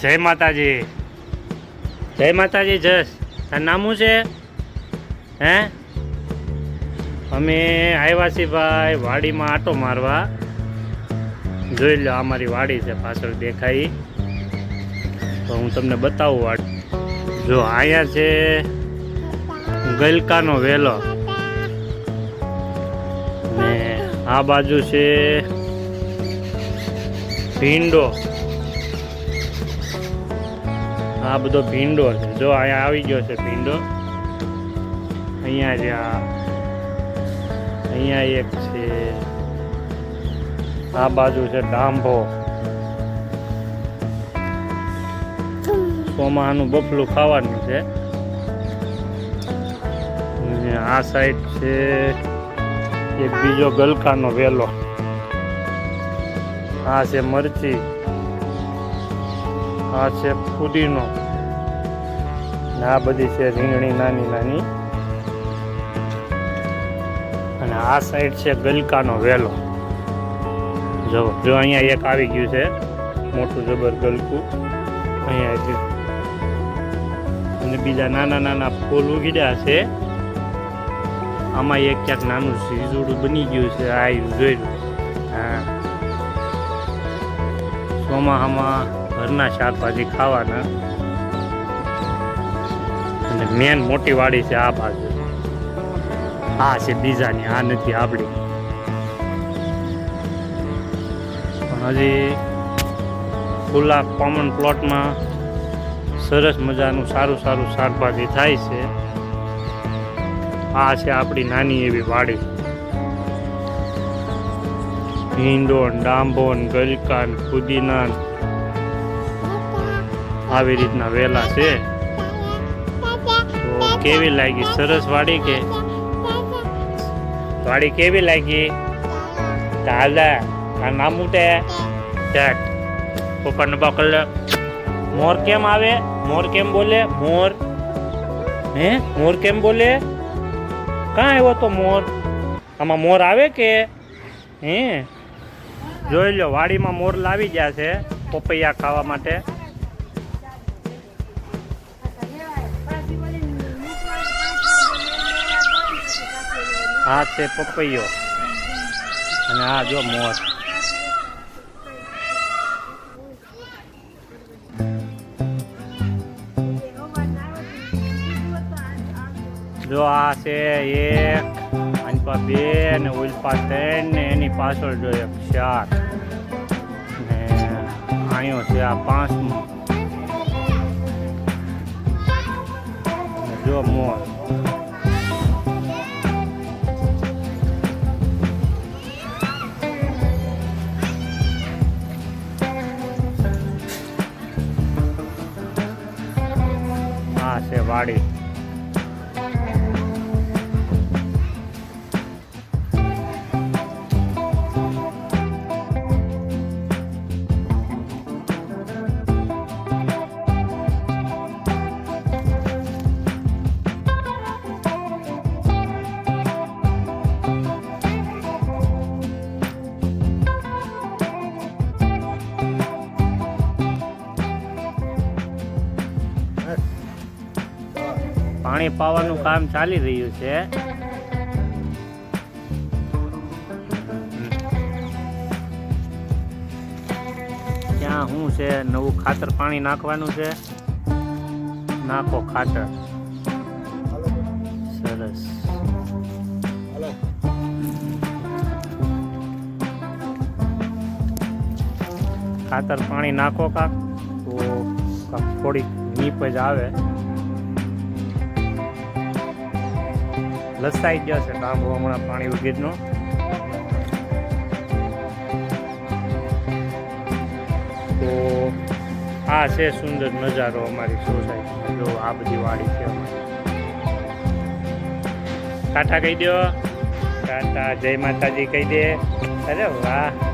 જય માતાજી. જય માતાજી જસ તાર નામું છે? હે? અમે આવ્યા ભાઈ વાડીમાં આટો મારવા. જોઈ લો, આ મારી વાડી છે, પાછળ દેખાઈ તો હું તમને બતાવું વાડી. જો અહીંયા છે ગલકાનો વેલો. ને આ બાજુ છે ભીંડો. આ બધો ભીંડો છે. જો અહીંયા આવી ગયો છે ભીંડો. અહીંયા છે આ, અહીંયા એક છે. આ બાજુ છે ડાંભો. સોમાનું બફલું ખાવાનું છે. આ સાઈડ છે એક બીજો ગલકાનો વેલો. આ છે મરચી. આ છે ફુદીનો. ને આ બધી છે રીંગણી નાની નાની. અને આ સાઈડ છે ગલકાનો વેલો. જો જો અહીંયા એક આવી ગયું છે, મોટું જબર ગલકું. અહીંયા ગયું. અને બીજા નાના નાના ફૂલ ઉગીડ્યા છે. આમાં એક ક્યાંક નાનું સીજોડું બની ગયું છે, આ જોયું હા. ચોમાહામાં ઘરના શાકભાજી ખાવાના. અને મેન મોટી વાડી છે આ બાજુ. આ છે બીજાની, આ નથી, આપણી. પણ હજી ખુલ્લા કોમન પ્લોટમાં સરસ મજાનું સારું સારું શાકભાજી થાય છે. આ છે આપણી નાની એવી વાડી. ભીંડો ડાંબોન ડાંબો ને ફુદીના ને આવી રીતના વેલા છે. તો કેવી લાગી? સરસ વાડી કે? વાડી કેવી લાગી? દાદા આ નામ ઉઠે ચેક પપ્પાને પકડ મોર કેમ આવે? મોર કેમ બોલે? મોર. હે? મોર કેમ બોલે? કાં આવ્યો તો મોર? આમાં મોર આવે કે? હે? જોઈ લો વાડીમાં મોર લાવી ગયા છે પપૈયા ખાવા માટે. આ છે પપૈયો. અને આ જો મોર. જો આ છે એક, આની પા બે ને ઉલ્પા ત્રણ ને એની પાછળ જો એક ચાર ને આયો છે આ પાંચમું. જો મોર. આ છે પાણી પાવાનું કામ ચાલી રહ્યું છે. ત્યાં શું છે? નવું ખાતર પાણી નાખવાનું છે. નાખો ખાતર. સરસ. ખાતર પાણી નાખો કાક. તો થોડીક જ આવે. લસાઈ ગયો છે ટાંબો હમણાં પાણી ઉગીરનો તો આ છે સુંદર નજારો અમારી સોસાયટી. જો આ બધી વાડી છે અમારી. કહી દો ટાટા, જય માતાજી કહી દે. અરે વાહ.